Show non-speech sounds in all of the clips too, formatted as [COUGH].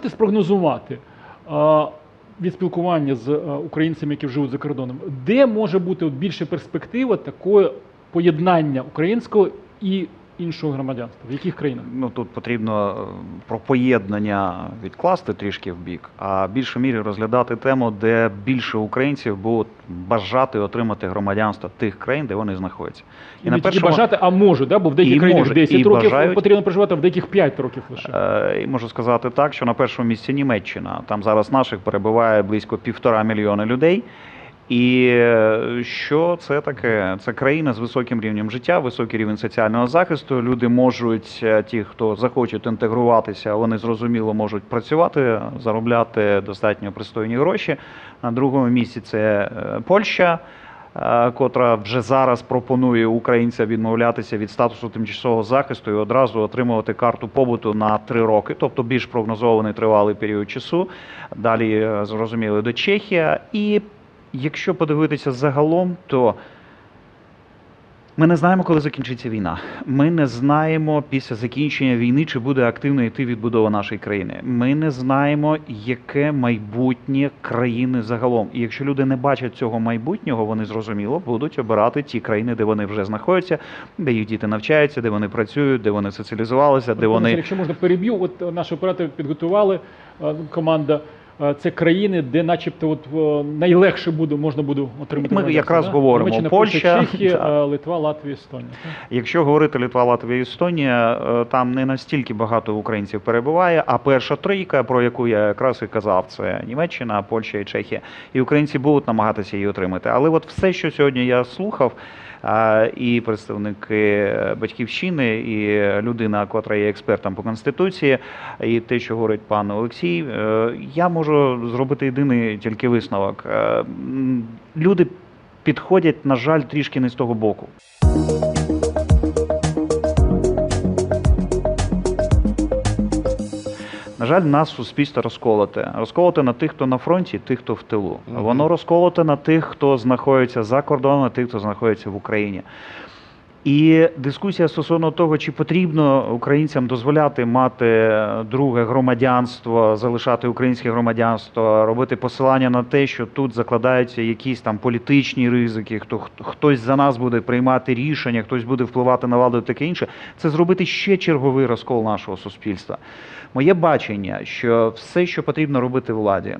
можете спрогнозувати від спілкування з українцями, які живуть за кордоном, де може бути більше перспектива такого поєднання українського і іншого громадянства? В яких країнах? Ну тут потрібно е, про поєднання відкласти трішки в бік, а більше мірі розглядати тему, де більше українців будуть бажати отримати громадянство тих країн, де вони знаходяться. І, не тільки бажати, а можуть, да? бо в деяких І країнах може, 10 і років бажають. потрібно проживати, а в деяких 5 років лише. Е, І можу сказати так, що на першому місці Німеччина. Там зараз наших перебуває близько півтора мільйона людей. І е, що це таке? Це країна з високим рівнем життя, високий рівень соціального захисту. Люди можуть, е, ті, хто захочуть інтегруватися, вони зрозуміло можуть працювати, заробляти достатньо пристойні гроші. На другому місці це е, Польща. Котра вже зараз пропонує українцям відмовлятися від статусу тимчасового захисту і одразу отримувати карту побуту на три роки, тобто більш прогнозований тривалий період часу. Далі зрозуміло до Чехія. І якщо подивитися загалом, то ми не знаємо, коли закінчиться війна. Ми не знаємо після закінчення війни, чи буде активно йти відбудова нашої країни. Ми не знаємо, яке майбутнє країни загалом. І якщо люди не бачать цього майбутнього, вони зрозуміло будуть обирати ті країни, де вони вже знаходяться, де їх діти навчаються, де вони працюють, де вони соціалізувалися, де вони Якщо можна переб'ю, от наші оператори підготували е, команда. Е, Це країни, де, начебто, от е, найлегше буде можна буде отримати. Ми якраз да? говоримо, Німеччина, Польща, Чехія, [LAUGHS] е, Литва, Латвія, Естонія. Якщо говорити Литва, Латвія, Естонія, там не настільки багато українців перебуває. А перша трійка, про яку я якраз і казав, це Німеччина, Польща і Чехія. І українці будуть намагатися її отримати. Але от все, що сьогодні я слухав, і представники батьківщини, і людина, котра є експертом по конституції, і те, що говорить пан Олексій, я можу зробити єдиний тільки висновок. Е, Люди підходять, на жаль, трішки не з того боку. На жаль, нас суспільство розколоте. Розколоте на тих, хто на фронті, тих, хто в тилу. Воно розколоте на тих, хто знаходиться за кордоном, на тих, хто знаходиться в Україні. І дискусія стосовно того, чи потрібно українцям дозволяти мати друге громадянство, залишати українське громадянство, робити посилання на те, що тут закладаються якісь там політичні ризики, хто хто- хтось за нас буде приймати рішення, хтось буде впливати на владу, і таке інше, це зробити ще черговий розкол нашого суспільства. Моє бачення, що все, що потрібно робити владі.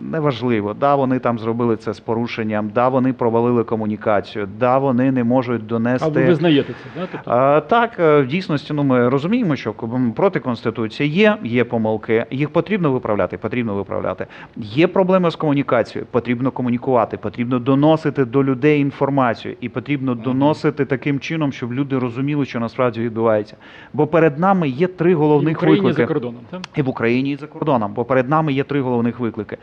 Неважливо, да, вони там зробили це з порушенням, да, вони провалили комунікацію, да, вони не можуть донести. А ви визнаєте це? Да? Тобто, А, Так, е, в дійсності, ну ми розуміємо, що проти конституції є, є помилки, їх потрібно виправляти, потрібно виправляти. Є проблеми з комунікацією, потрібно комунікувати, потрібно доносити до людей інформацію, і потрібно доносити таким чином, щоб люди розуміли, що насправді відбувається. Бо перед нами є три і в головних Україні виклики. за кордоном. Так? І в Україні, і за кордоном, бо перед нами є три головних виклики.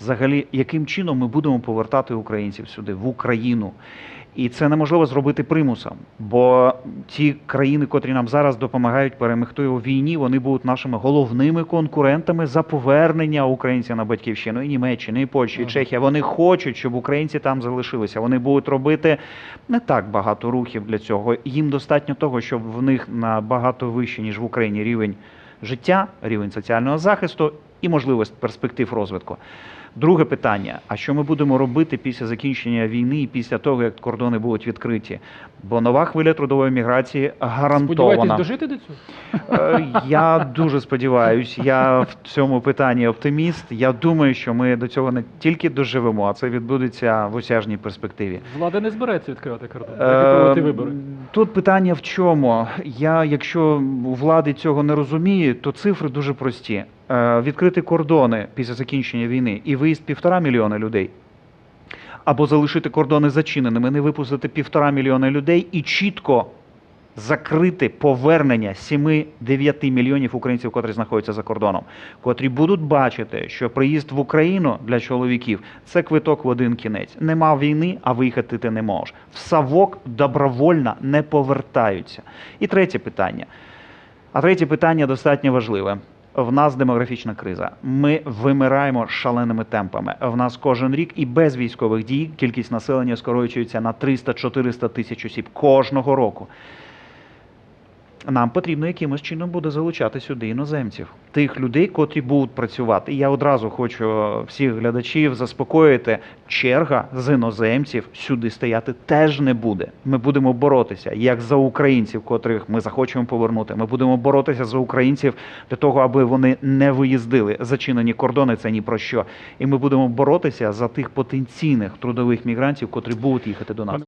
Взагалі, яким чином ми будемо повертати українців сюди, в Україну? І це неможливо зробити примусом, бо ті країни, котрі нам зараз допомагають перемогти у війні, вони будуть нашими головними конкурентами за повернення українців на батьківщину і Німеччини, і Польщі, і Чехія. Вони хочуть, щоб українці там залишилися. Вони будуть робити не так багато рухів для цього. Їм достатньо того, щоб в них набагато вищий, ніж в Україні рівень життя, рівень соціального захисту і можливість перспектив розвитку. Друге питання: а що ми будемо робити після закінчення війни і після того, як кордони будуть відкриті? Бо нова хвиля трудової міграції Сподіваєтесь гарантована. дожити до цього? Е, Я дуже сподіваюся, я в цьому питанні оптиміст. Я думаю, що ми до цього не тільки доживемо, а це відбудеться в осяжній перспективі. Влада не збирається відкривати кордон, Е, вибори. Тут питання в чому? Я, якщо влади цього не розуміє, то цифри дуже прості. Е, Відкрити кордони після закінчення війни і виїзд півтора мільйона людей. Або залишити кордони зачиненими, не випустити півтора мільйона людей і чітко закрити повернення 7-9 мільйонів українців, котрі знаходяться за кордоном, котрі будуть бачити, що приїзд в Україну для чоловіків це квиток в один кінець. Нема війни, а виїхати ти не можеш. В Савок добровольно не повертаються. І третє питання. А третє питання достатньо важливе. В нас демографічна криза. Ми вимираємо шаленими темпами. В нас кожен рік і без військових дій кількість населення скорочується на 300-400 тисяч осіб кожного року. Нам потрібно якимось чином буде залучати сюди іноземців, тих людей, котрі будуть працювати. І я одразу хочу всіх глядачів заспокоїти. Черга з іноземців сюди стояти теж не буде. Ми будемо боротися як за українців, котрих ми захочемо повернути. Ми будемо боротися за українців для того, аби вони не виїздили. Зачинені кордони це ні про що. І ми будемо боротися за тих потенційних трудових мігрантів, котрі будуть їхати до нас.